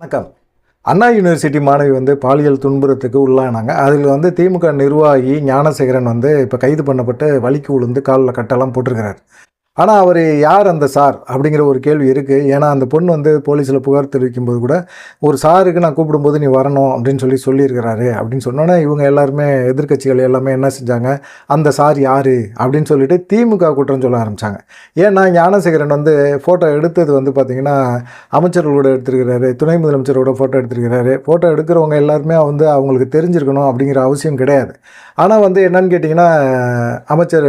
வணக்கம். அண்ணா யூனிவர்சிட்டி மாணவி வந்து பாலியல் துன்புறத்துக்கு உள்ளானாங்க. அதில் வந்து திமுக நிர்வாகி ஞானசேகரன் வந்து இப்போ கைது பண்ணப்பட்டு வலிக்கு விழுந்து காலில் கட்டெல்லாம் போட்டிருக்கிறார். ஆனால் அவர் யார் அந்த சார் அப்படிங்கிற ஒரு கேள்வி இருக்குது ஏன்னா அந்த பொண்ணு வந்து போலீஸில் புகார் தெரிவிக்கும் போது கூட ஒரு சாருக்கு நான் கூப்பிடும்போது நீ வரணும் அப்படின்னு சொல்லி சொல்லியிருக்கிறாரு அப்படின்னு சொன்னோன்னே இவங்க எல்லாருமே எதிர்க்கட்சிகள் எல்லாமே என்ன செஞ்சாங்க? அந்த சார் யார்? அப்படின்னு சொல்லிட்டு திமுக குற்றம் சொல்ல ஆரம்பித்தாங்க ஏன்னா ஞானசேகரன் வந்து ஃபோட்டோ எடுத்தது வந்து பார்த்திங்கன்னா அமைச்சர்களோட எடுத்திருக்கிறாரு துணை முதலமைச்சரோட ஃபோட்டோ எடுத்திருக்கிறாரு. ஃபோட்டோ எடுக்கிறவங்க எல்லாருமே வந்து அவங்களுக்கு தெரிஞ்சிருக்கணும் அப்படிங்கிற அவசியம் கிடையாது. ஆனால் வந்து என்னன்னு கேட்டிங்கன்னா அமைச்சர்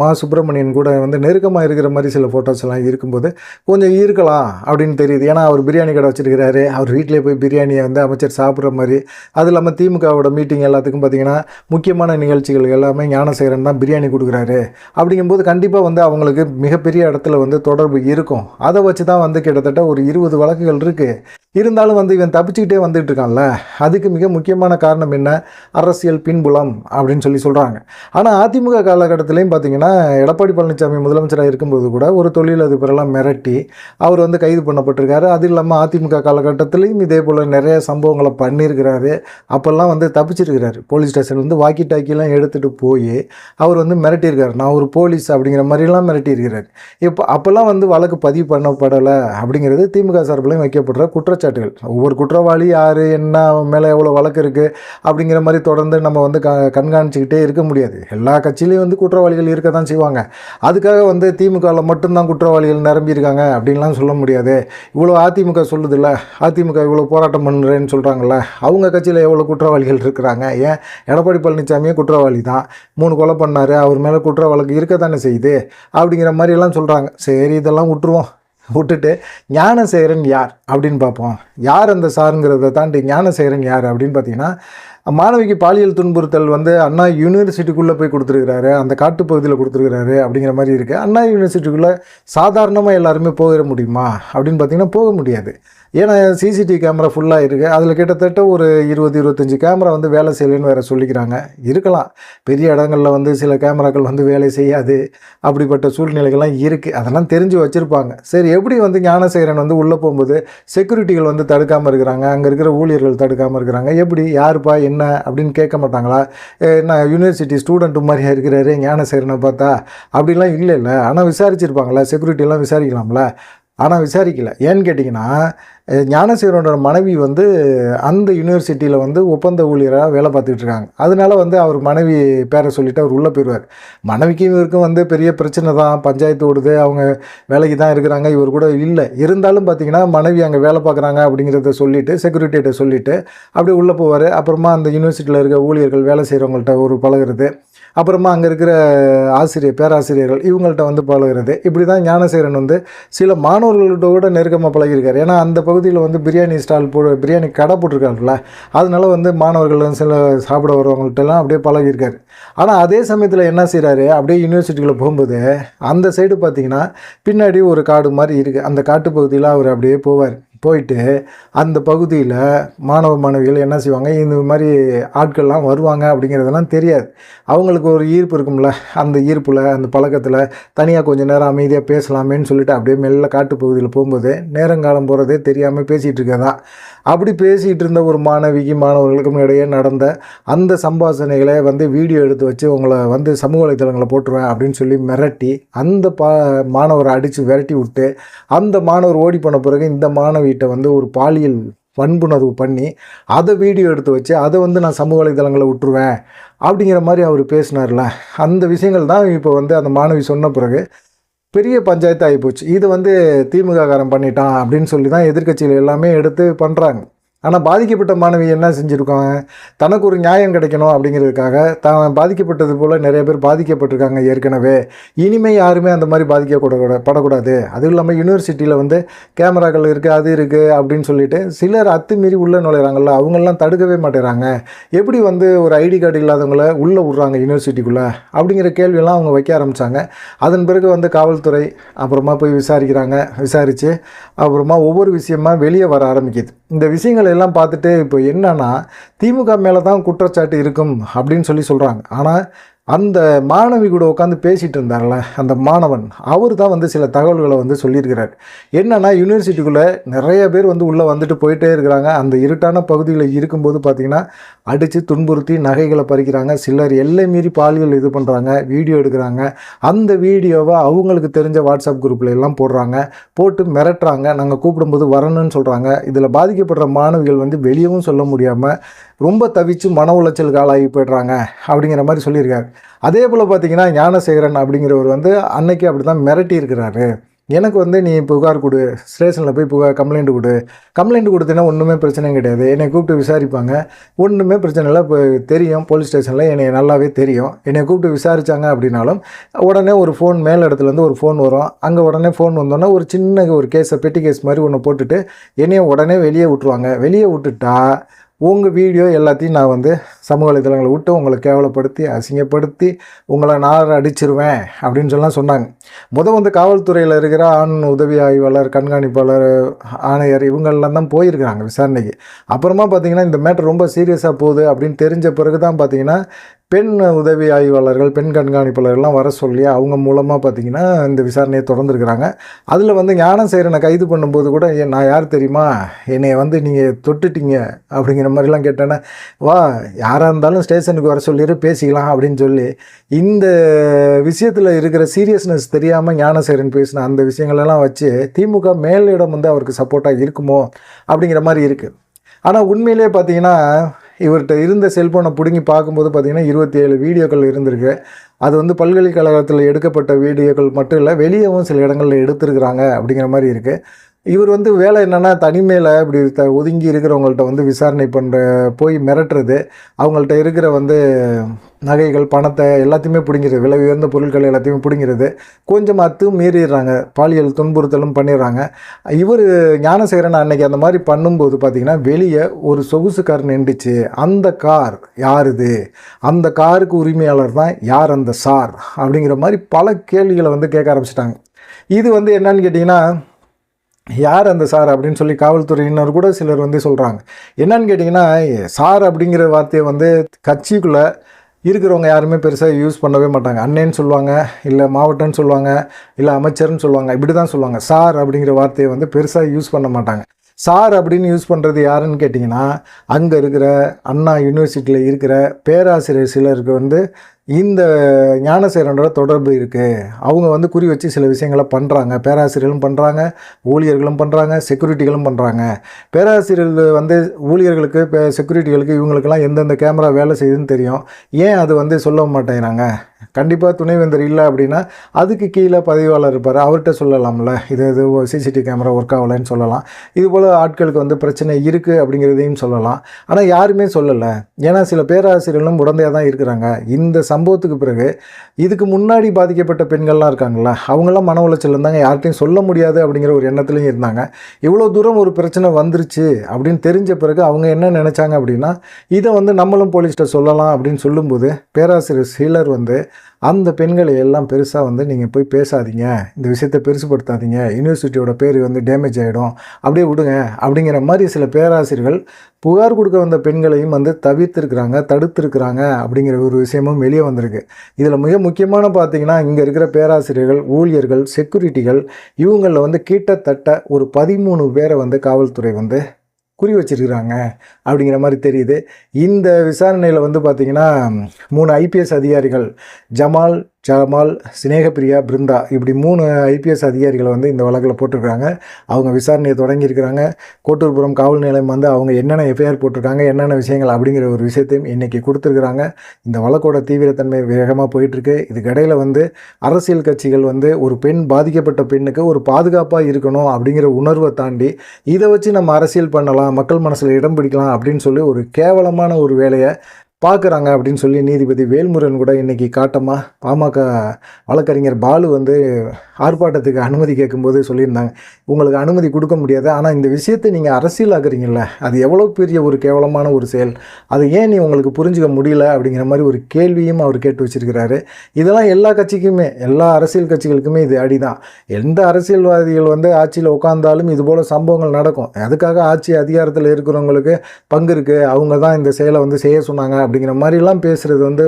மா. சுப்பிரமணியன் கூட வந்து நெருக்கமாக இருக்கிற மாதிரி சில ஃபோட்டோஸ் எல்லாம் இருக்கும்போது கொஞ்சம் இருக்கலாம் அப்படின்னு தெரியுது. ஏன்னா அவர் பிரியாணி கடை வச்சிருக்கிறாரு. அவர் வீட்டிலே போய் பிரியாணியை வந்து அமைச்சர் சாப்பிட்ற மாதிரி. அது இல்லாமல் திமுகவோட மீட்டிங் எல்லாத்துக்கும் பார்த்தீங்கன்னா முக்கியமான நிகழ்ச்சிகள் எல்லாமே ஞானசேகரன் தான் பிரியாணி கொடுக்குறாரு. அப்படிங்கும்போது கண்டிப்பாக வந்து அவங்களுக்கு மிகப்பெரிய இடத்துல வந்து தொடர்பு இருக்கும். அதை வச்சு தான் வந்து கிட்டத்தட்ட ஒரு இருபது வழக்குகள் இருக்குது இருந்தாலும் வந்து இவன் தப்பிச்சுக்கிட்டே வந்துட்டு இருக்கான்ல? அதுக்கு மிக முக்கியமான காரணம் என்ன? அரசியல் பின்புலம் அப்படின்னு சொல்லி சொல்கிறாங்க ஆனால் அதிமுக காலகட்டத்திலையும் பார்த்தீங்கன்னா எடப்பாடி பழனிசாமி முதலமைச்சராக இருக்கும்போது கூட ஒரு தொழிலதிபரெல்லாம் மிரட்டி அவர் வந்து கைது பண்ணப்பட்டிருக்காரு. அது இல்லாமல் அதிமுக காலகட்டத்திலையும் இதே போல் நிறைய சம்பவங்களை பண்ணியிருக்கிறாரு. அப்போல்லாம் வந்து தப்பிச்சிருக்கிறாரு. போலீஸ் ஸ்டேஷன் வந்து வாக்கி டாக்கிலாம் எடுத்துகிட்டு போய் அவர் வந்து மிரட்டியிருக்காரு. நான் ஒரு போலீஸ் அப்படிங்கிற மாதிரிலாம் மிரட்டியிருக்கிறார். இப்போ அப்போல்லாம் வந்து வழக்கு பதிவு பண்ணப்படலை அப்படிங்கிறது திமுக சார்பிலையும் வைக்கப்படுற குற்ற குற்றச்சாட்டுகள். ஒவ்வொரு குற்றவாளி யார் என்ன அவன் மேலே எவ்வளோ வழக்கு இருக்குது அப்படிங்கிற மாதிரி தொடர்ந்து நம்ம வந்து க கண்காணிச்சிக்கிட்டே இருக்க முடியாது. எல்லா கட்சியிலையும் வந்து குற்றவாளிகள் இருக்க தான் செய்வாங்க. அதுக்காக வந்து திமுகவில் மட்டும்தான் குற்றவாளிகள் நிரம்பியிருக்காங்க அப்படின்லாம் சொல்ல முடியாது. இவ்வளோ அதிமுக சொல்லுதில்ல அதிமுக இவ்வளோ போராட்டம் பண்ணுறேன்னு சொல்கிறாங்கல்ல அவங்க கட்சியில் எவ்வளோ குற்றவாளிகள் இருக்கிறாங்க? ஏன்? எடப்பாடி பழனிசாமியே குற்றவாளி தான் மூணு கொலை பண்ணார் அவர் மேலே குற்ற வழக்கு இருக்க தானே செய்யுது? அப்படிங்கிற மாதிரியெல்லாம் சொல்கிறாங்க சரி இதெல்லாம் விட்டுருவோம். விட்டுட்டு ஞானசேகரன் யார் அப்படின்னு பார்ப்போம். யார் அந்த சாருங்கிறத தாண்டி ஞானசேகரன் யார் அப்படின்னு பார்த்தீங்கன்னா மாணவிக்கு பாலியல் துன்புறுத்தல் வந்து அண்ணா யூனிவர்சிட்டிக்குள்ளே போய் கொடுத்துருக்கிறாரு. அந்த காட்டுப்பகுதியில் கொடுத்துருக்கிறாரு அப்படிங்கிற மாதிரி இருக்குது அண்ணா யூனிவர்சிட்டிக்குள்ளே சாதாரணமாக எல்லாருமே போகிற முடியுமா? அப்படின்னு பார்த்தீங்கன்னா போக முடியாது. ஏன்னா சிசிடிவி கேமரா ஃபுல்லாக இருக்குது அதில் கிட்டத்தட்ட ஒரு இருபது இருபத்தஞ்சி கேமரா வந்து வேலை செய்யலைன்னு வேறு சொல்லிக்கிறாங்க. இருக்கலாம். பெரிய இடங்களில் வந்து சில கேமராக்கள் வந்து வேலை செய்யாது. அப்படிப்பட்ட சூழ்நிலைகள்லாம் இருக்குது அதெல்லாம் தெரிஞ்சு வச்சுருப்பாங்க. சரி எப்படி வந்து ஞானசேகரன் வந்து உள்ளே போகும்போது செக்யூரிட்டிகள் வந்து தடுக்காமல் இருக்கிறாங்க? அங்கே இருக்கிற ஊழியர்கள் தடுக்காமல் இருக்கிறாங்க. எப்படி? யாருப்பா? என்ன அப்படின்னு கேட்க மாட்டாங்களா? நான் என்ன யூனிவர்சிட்டி ஸ்டூடெண்ட்டு மாதிரியாக இருக்கிறாரு ஞானசேகரனை பார்த்தா? அப்படிலாம் இல்லை இல்லை ஆனால் விசாரிச்சிருப்பாங்களா செக்யூரிட்டிலாம் விசாரிக்கலாம்ல. ஆனால் விசாரிக்கல. ஏன்னு கேட்டிங்கன்னா ஞானசீரனோட மனைவி வந்து அந்த யூனிவர்சிட்டியில் வந்து ஒப்பந்த ஊழியராக வேலை பார்த்துக்கிட்டு இருக்காங்க. அதனால வந்து அவர் மனைவி பேரை சொல்லிவிட்டு அவர் உள்ளே போயிடுவார் மனைவிக்கும் இவருக்கும் வந்து பெரிய பிரச்சனை தான். பஞ்சாயத்து ஓடுது. அவங்க வேலைக்கு தான் இருக்கிறாங்க. இவர் கூட இல்லை. இருந்தாலும் பார்த்தீங்கன்னா மனைவி அங்கே வேலை பார்க்குறாங்க அப்படிங்கிறத சொல்லிவிட்டு செக்யூரிட்டிகிட்ட சொல்லிவிட்டு அப்படியே உள்ளே போவார். அப்புறமா அந்த யூனிவர்சிட்டியில் இருக்க ஊழியர்கள் வேலை செய்கிறவங்கள்ட்ட ஒரு பழகுறது. அப்புறமா அங்கே இருக்கிற ஆசிரியர் பேராசிரியர்கள் இவங்கள்ட்ட வந்து பழகுறது. இப்படி தான் ஞானசேகரன் வந்து சில மாணவர்கள்ட்ட கூட நெருக்கமாக பழகியிருக்கார். ஏன்னா அந்த பகுதியில் வந்து பிரியாணி ஸ்டால் போ பிரியாணி கடை போட்டிருக்காருல்ல அதனால வந்து மாணவர்கள் சில சாப்பிட வரவங்கள்ட்டெல்லாம் அப்படியே பழகியிருக்காரு. ஆனால் அதே சமயத்தில் என்ன செய்கிறாரு அப்படியே யூனிவர்சிட்டிக்குள்ளே போகும்போது அந்த சைடு பார்த்தீங்கன்னா பின்னாடி ஒரு காடு மாதிரி இருக்குது அந்த காட்டு பகுதியில் அவர் அப்படியே போவார். போயிட்டு அந்த பகுதியில் மாணவ மாணவிகள் என்ன செய்வாங்க? இந்த மாதிரி ஆட்கள்லாம் வருவாங்க அப்படிங்கிறதெல்லாம் தெரியாது. அவங்களுக்கு ஒரு ஈர்ப்பு இருக்கும்ல. அந்த ஈர்ப்பில் அந்த பழக்கத்தில் தனியாக கொஞ்சம் நேரம் அமைதியாக பேசலாமேன்னு சொல்லிட்டு அப்படியே மெல்ல காட்டு பகுதியில் போகும்போது நேரங்காலம் போகிறதே தெரியாமல் பேசிகிட்டு இருக்கதா அப்படி பேசிகிட்டு இருந்த ஒரு மாணவிக்கு மாணவர்களுக்கும் இடையே நடந்த அந்த சம்பாஷணைகளை வந்து வீடியோ எடுத்து வச்சு உங்களை வந்து சமூக வலைத்தளங்களை போட்டுருவேன் அப்படின்னு சொல்லி மிரட்டி அந்த பா மாணவரை அடித்து விரட்டி விட்டு அந்த மாணவர் ஓடி போன பிறகு இந்த மாணவிகிட்ட வந்து ஒரு பாலியல் வன்புணர்வு பண்ணி அதை வீடியோ எடுத்து வச்சு அதை வந்து நான் சமூக வலைதளங்களை விட்டுருவேன் அப்படிங்கிற மாதிரி அவர் பேசினார்ல. அந்த விஷயங்கள் தான் இப்போ வந்து அந்த மாணவி சொன்ன பிறகு பெரிய பஞ்சாயத்து ஆகிப்போச்சு இது வந்து திமுககாரன் பண்ணிட்டான் அப்படின்னு சொல்லி தான் எதிர்க்கட்சிகள் எல்லாமே எடுத்து பண்ணுறாங்க ஆனால் பாதிக்கப்பட்ட மாணவி என்ன செஞ்சுருக்காங்க? தனக்கு ஒரு நியாயம் கிடைக்கணும் அப்படிங்கிறதுக்காக தான் பாதிக்கப்பட்டது போல் நிறைய பேர் பாதிக்கப்பட்டிருக்காங்க ஏற்கனவே. இனிமேல் யாருமே அந்த மாதிரி பாதிக்கக்கூட படக்கூடாது. அதுவும் இல்லாமல் யூனிவர்சிட்டியில் வந்து கேமராக்கள் இருக்குது அது இருக்குது அப்படின்னு சொல்லிட்டு சிலர் அத்துமீறி உள்ளே நுழையிறாங்கல்ல அவங்கெல்லாம் தடுக்கவே மாட்டேறாங்க. எப்படி வந்து ஒரு ஐடி கார்டு இல்லாதவங்கள உள்ளே விட்றாங்க யூனிவர்சிட்டிக்குள்ளே அப்படிங்கிற கேள்வியெல்லாம் அவங்க வைக்க ஆரம்பித்தாங்க அதன் பிறகு வந்து காவல்துறை அப்புறமா போய் விசாரிக்கிறாங்க. விசாரித்து அப்புறமா ஒவ்வொரு விஷயமா வெளியே வர ஆரம்பிக்குது. இந்த விஷயங்கள் எல்லாம் பார்த்துட்டு இப்போ என்னன்னா திமுக மேலே தான் குற்றச்சாட்டு இருக்கும் அப்படின்னு சொல்லி சொல்கிறாங்க ஆனால் அந்த மாணவி கூட உட்காந்து பேசிகிட்டு இருந்தார்ல அந்த மாணவன் அவர் தான் வந்து சில தகவல்களை வந்து சொல்லியிருக்கிறார். என்னென்னா யூனிவர்சிட்டிக்குள்ளே நிறைய பேர் வந்து உள்ளே வந்துட்டு போயிட்டே இருக்கிறாங்க. அந்த இருட்டான பகுதியில் இருக்கும்போது பார்த்திங்கன்னா அடித்து துன்புறுத்தி நகைகளை பறிக்கிறாங்க. சிலர் எல்லை மீறி பாலியல் இது பண்ணுறாங்க வீடியோ எடுக்கிறாங்க. அந்த வீடியோவை அவங்களுக்கு தெரிஞ்ச வாட்ஸ்அப் குரூப்பில் எல்லாம் போடுறாங்க. போட்டு மிரட்டுறாங்க. நாங்கள் கூப்பிடும்போது வரணும்னு சொல்கிறாங்க இதில் பாதிக்கப்படுற மாணவிகள் வந்து வெளியவும் சொல்ல முடியாமல் ரொம்ப தவிச்சு மன உளைச்சலுக்கு ஆளாகி போய்ட்றாங்க அப்படிங்கிற மாதிரி சொல்லியிருக்காரு. அதே போல் பார்த்தீங்கன்னா ஞானசேகரன் அப்படிங்கிறவர் வந்து அன்னைக்கு அப்படி தான் மிரட்டி இருக்கிறாரு. எனக்கு வந்து நீ புகார் கொடு ஸ்டேஷனில் போய் புகார் கம்ப்ளைண்ட் கொடு. கம்ப்ளைண்ட் கொடுத்தீங்கன்னா ஒன்றுமே பிரச்சனை கிடையாது. என்னை கூப்பிட்டு விசாரிப்பாங்க. ஒன்றுமே பிரச்சனை இல்லை. இப்போ தெரியும். போலீஸ் ஸ்டேஷனில் என்னை நல்லாவே தெரியும். என்னை கூப்பிட்டு விசாரித்தாங்க அப்படின்னாலும் உடனே ஒரு ஃபோன் மேல் இடத்துலேருந்து ஒரு ஃபோன் வரும். அங்கே உடனே ஃபோன் வந்தோன்னா ஒரு சின்ன ஒரு கேஸை பெட்டி கேஸ் மாதிரி ஒன்று போட்டுட்டு என்னையை உடனே வெளியே விட்ருவாங்க வெளியே விட்டுட்டா உங்கள் வீடியோ எல்லாத்தையும் நான் வந்து சமூக வலைதளங்களை விட்டு உங்களை கேவலப்படுத்தி அசிங்கப்படுத்தி உங்களை நான் அடிச்சிருவேன் அப்படின்னு சொல்லலாம் சொன்னாங்க. முத வந்து காவல்துறையில் இருக்கிற ஆண் உதவி ஆய்வாளர் கண்காணிப்பாளர் ஆணையர் இவங்கெல்லாம் தான் போயிருக்கிறாங்க விசாரணைக்கு. அப்புறமா பார்த்தீங்கன்னா இந்த மேட்டர் ரொம்ப சீரியஸாக போகுது அப்படின்னு தெரிஞ்ச பிறகு தான் பார்த்தீங்கன்னா பெண் உதவி ஆய்வாளர்கள் பெண் கண்காணிப்பாளர்கள்லாம் வர சொல்லி அவங்க மூலமாக பார்த்தீங்கன்னா இந்த விசாரணையை தொடர்ந்துருக்குறாங்க. அதில் வந்து ஞானம் செய்கிறனை கைது பண்ணும்போது கூட "ஏன் நான் யார் தெரியுமா? என்னை வந்து நீங்கள் தொட்டுட்டீங்க அப்படிங்கிற மாதிரிலாம் கேட்டேன்னா வா யாராக இருந்தாலும் ஸ்டேஷனுக்கு வர சொல்லிடு பேசிக்கலாம் அப்படின்னு சொல்லி இந்த விஷயத்தில் இருக்கிற சீரியஸ்னஸ் தெரியாமல் ஞானசேரன் பேசின அந்த விஷயங்களெல்லாம் வச்சு திமுக மேலிடம் வந்து அவருக்கு சப்போர்ட்டாக இருக்குமோ அப்படிங்கிற மாதிரி இருக்குது ஆனால் உண்மையிலே பார்த்தீங்கன்னா இவர்கிட்ட இருந்த செல்ஃபோனை பிடுங்கி பார்க்கும்போது பார்த்திங்கன்னா இருபத்தி ஏழு வீடியோக்கள் இருந்திருக்கு. அது வந்து பல்கலைக்கழகத்தில் எடுக்கப்பட்ட வீடியோக்கள் மட்டும் இல்லை வெளியேவும் சில இடங்களில் எடுத்திருக்கிறாங்க அப்படிங்கிற மாதிரி இருக்குது இவர் வந்து வேலை என்னென்னா தனிமையில் இப்படி த ஒதுங்கி இருக்கிறவங்கள்ட்ட வந்து விசாரணை பண்ணுற போய் மிரட்டுறது அவங்கள்ட்ட இருக்கிற வந்து நகைகள் பணத்தை எல்லாத்தையுமே பிடிங்கிறது விலை உயர்ந்த பொருட்கள் எல்லாத்தையுமே பிடிங்கிறது கொஞ்சம் அத்தும் மீறிடுறாங்க பாலியல் துன்புறுத்தலும் பண்ணிடுறாங்க. இவர் ஞானசேகரன் அன்னைக்கு அந்த மாதிரி பண்ணும்போது பார்த்திங்கன்னா வெளியே ஒரு சொகுசு கார் நின்றுச்சு. அந்த கார் யார் இது அந்த காருக்கு உரிமையாளர் தான் யார் அந்த சார்? அப்படிங்கிற மாதிரி பல கேள்விகளை வந்து கேட்க ஆரம்பிச்சிட்டாங்க. இது வந்து என்னன்னு கேட்டிங்கன்னா யார் அந்த சார் அப்படின்னு சொல்லி காவல்துறையினர் கூட சிலர் வந்து சொல்கிறாங்க என்னன்னு கேட்டிங்கன்னா சார் அப்படிங்கிற வார்த்தையை வந்து கட்சிக்குள்ளே இருக்கிறவங்க யாருமே பெருசாக யூஸ் பண்ணவே மாட்டாங்க. அண்ணேன்னு சொல்லுவாங்க இல்லை மாவட்டம்னு சொல்லுவாங்க இல்லை அமைச்சர்னு சொல்லுவாங்க இப்படி தான் சொல்லுவாங்க. சார் அப்படிங்கிற வார்த்தையை வந்து பெருசாக யூஸ் பண்ண மாட்டாங்க. சார் அப்படின்னு யூஸ் பண்ணுறது யாருன்னு கேட்டிங்கன்னா அங்கே இருக்கிற அண்ணா யூனிவர்சிட்டியில் இருக்கிற பேராசிரியர் சிலருக்கு வந்து இந்த ஞானசேரனோட தொடர்பு இருக்குது அவங்க வந்து குறி வச்சு சில விஷயங்களை பண்ணுறாங்க பேராசிரியர்களும் பண்ணுறாங்க ஊழியர்களும் பண்ணுறாங்க செக்யூரிட்டிகளும் பண்ணுறாங்க பேராசிரியர்கள் வந்து ஊழியர்களுக்கு செக்யூரிட்டிகளுக்கு இவங்களுக்கெல்லாம் எந்தெந்த கேமரா வேலை செய்யுதுன்னு தெரியும். ஏன் அது வந்து சொல்ல மாட்டேங்கிறாங்க? கண்டிப்பாக துணைவேந்தர் இல்லை அப்படின்னா அதுக்கு கீழே பதிவாளர் இருப்பார். அவர்கிட்ட சொல்லலாம்ல. இது இது சிசிடிவி கேமரா ஒர்க் ஆகலைன்னு சொல்லலாம். இது போல் ஆட்களுக்கு வந்து பிரச்சனை இருக்குது அப்படிங்கிறதையும் சொல்லலாம். ஆனால் யாருமே சொல்லலை. ஏன்னா சில பேராசிரியர்களும் உடந்தையாக தான் இருக்கிறாங்க. இந்த சம்பவத்துக்கு பிறகு இதுக்கு முன்னாடி பாதிக்கப்பட்ட பெண்கள்லாம் இருக்காங்கல்ல அவங்களாம் மன உளைச்சல் இருந்தாங்க. யார்கிட்டையும் சொல்ல முடியாது அப்படிங்கிற ஒரு எண்ணத்துலையும் இருந்தாங்க. இவ்வளோ தூரம் ஒரு பிரச்சனை வந்துருச்சு அப்படின்னு தெரிஞ்ச பிறகு அவங்க என்ன நினச்சாங்க அப்படின்னா இதை வந்து நம்மளும் போலீஸ்கிட்ட சொல்லலாம் அப்படின்னு சொல்லும்போது பேராசிரியர் சீலர் வந்து அந்த பெண்களை எல்லாம் பெருசாக வந்து நீங்கள் போய் பேசாதீங்க. இந்த விஷயத்தை பெருசுப்படுத்தாதீங்க யூனிவர்சிட்டியோட பேர் வந்து டேமேஜ் ஆகிடும் அப்படியே விடுங்க. அப்படிங்கிற மாதிரி சில பேராசிரியர்கள் புகார் கொடுக்க வந்த பெண்களையும் வந்து தவிர்த்திருக்கிறாங்க தடுத்துருக்குறாங்க அப்படிங்கிற ஒரு விஷயமும் வெளியே வந்திருக்கு. இதில் மிக முக்கியமான பார்த்தீங்கன்னா இங்கே இருக்கிற பேராசிரியர்கள் ஊழியர்கள் செக்யூரிட்டிகள் இவங்களில் வந்து கிட்டத்தட்ட ஒரு பதிமூணு பேரை வந்து காவல்துறை வந்து குறி வச்சிருக்கிறாங்க அப்படிங்கிற மாதிரி தெரியுது. இந்த விசாரணையில் வந்து பார்த்திங்கன்னா மூணு ஐபிஎஸ் அதிகாரிகள் ஜமால் ஜமால் சினேகப்பிரியா பிருந்தா இப்படி மூணு ஐபிஎஸ் அதிகாரிகளை வந்து இந்த வழக்கில் போட்டிருக்காங்க அவங்க விசாரணையை தொடங்கியிருக்கிறாங்க கோட்டூர்புரம் காவல் நிலையம் வந்து அவங்க என்னென்ன எஃப்ஐஆர் போட்டிருக்காங்க என்னென்ன விஷயங்கள் அப்படிங்கிற ஒரு விஷயத்தையும் இன்றைக்கி கொடுத்துருக்குறாங்க. இந்த வழக்கோட தீவிரத்தன்மை வேகமாக போயிட்டுருக்கு. இதுக்கிடையில் வந்து அரசியல் கட்சிகள் வந்து ஒரு பெண் பாதிக்கப்பட்ட பெண்ணுக்கு ஒரு பாதுகாப்பாக இருக்கணும் அப்படிங்கிற உணர்வை தாண்டி இதை வச்சு நம்ம அரசியல் பண்ணலாம் மக்கள் மனசில் இடம் பிடிக்கலாம் அப்படின்னு சொல்லி ஒரு கேவலமான ஒரு வேலையை பார்க்குறாங்க அப்படின்னு சொல்லி நீதிபதி வேல்முருகன் கூட இன்றைக்கி காட்டமாக பாமக வழக்கறிஞர் பாலு வந்து ஆர்ப்பாட்டத்துக்கு அனுமதி கேட்கும்போது சொல்லியிருந்தாங்க. உங்களுக்கு அனுமதி கொடுக்க முடியாது. ஆனால் இந்த விஷயத்தை நீங்கள் அரசியலாக்குறீங்கல்ல. அது எவ்வளோ பெரிய ஒரு கேவலமான ஒரு செயல். அது ஏன் நீ உங்களுக்கு புரிஞ்சுக்க முடியல அப்படிங்கிற மாதிரி ஒரு கேள்வியும் அவர் கேட்டு வச்சிருக்கிறாரு. இதெல்லாம் எல்லா கட்சிக்குமே எல்லா அரசியல் கட்சிகளுக்குமே இது அடிதான். எந்த அரசியல்வாதிகள் வந்து ஆட்சியில் உட்காந்தாலும் இதுபோல் சம்பவங்கள் நடக்கும். அதுக்காக ஆட்சி அதிகாரத்தில் இருக்கிறவங்களுக்கு பங்கு இருக்குது அவங்க தான் இந்த செயலை வந்து செய்ய சொன்னாங்க அப்படிங்கிற மாதிரிலாம் பேசுகிறது வந்து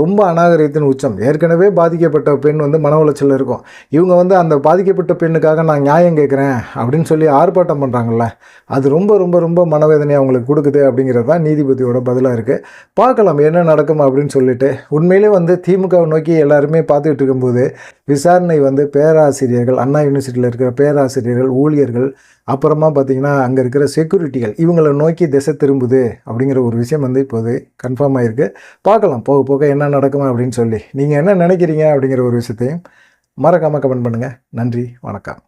ரொம்ப அநாகரிகத்தின் உச்சம். ஏற்கனவே பாதிக்கப்பட்ட பெண் வந்து மன உளைச்சல் இருக்கும். இவங்க வந்து அந்த பாதிக்கப்பட்ட பெண்ணுக்காக நான் நியாயம் கேட்குறேன் அப்படின்னு சொல்லி ஆர்ப்பாட்டம் பண்ணுறாங்கல்ல அது ரொம்ப ரொம்ப ரொம்ப மனவேதனை அவங்களுக்கு கொடுக்குது அப்படிங்கிறது தான் நீதிபதியோட பதிலாக இருக்குது பார்க்கலாம் என்ன நடக்கும் அப்படின்னு சொல்லிட்டு. உண்மையிலே வந்து திமுகவை நோக்கி எல்லாருமே பார்த்துக்கிட்டு இருக்கும்போது விசாரணை வந்து பேராசிரியர்கள் அண்ணா யூனிவர்சிட்டியில் இருக்கிற பேராசிரியர்கள் ஊழியர்கள் அப்புறமா பார்த்திங்கன்னா அங்கே இருக்கிற செக்யூரிட்டிகள் இவங்களை நோக்கி திசை திரும்புது அப்படிங்கிற ஒரு விஷயம் வந்து இப்போது கன்ஃபார்ம் ஆகிருக்கு பார்க்கலாம் போக போக என்ன நடக்குமா அப்படின்னு சொல்லி. நீங்கள் என்ன நினைக்கிறீங்க அப்படிங்கிற ஒரு விஷயத்தையும் மறக்காமல் கமெண்ட் பண்ணுங்கள் நன்றி வணக்கம்.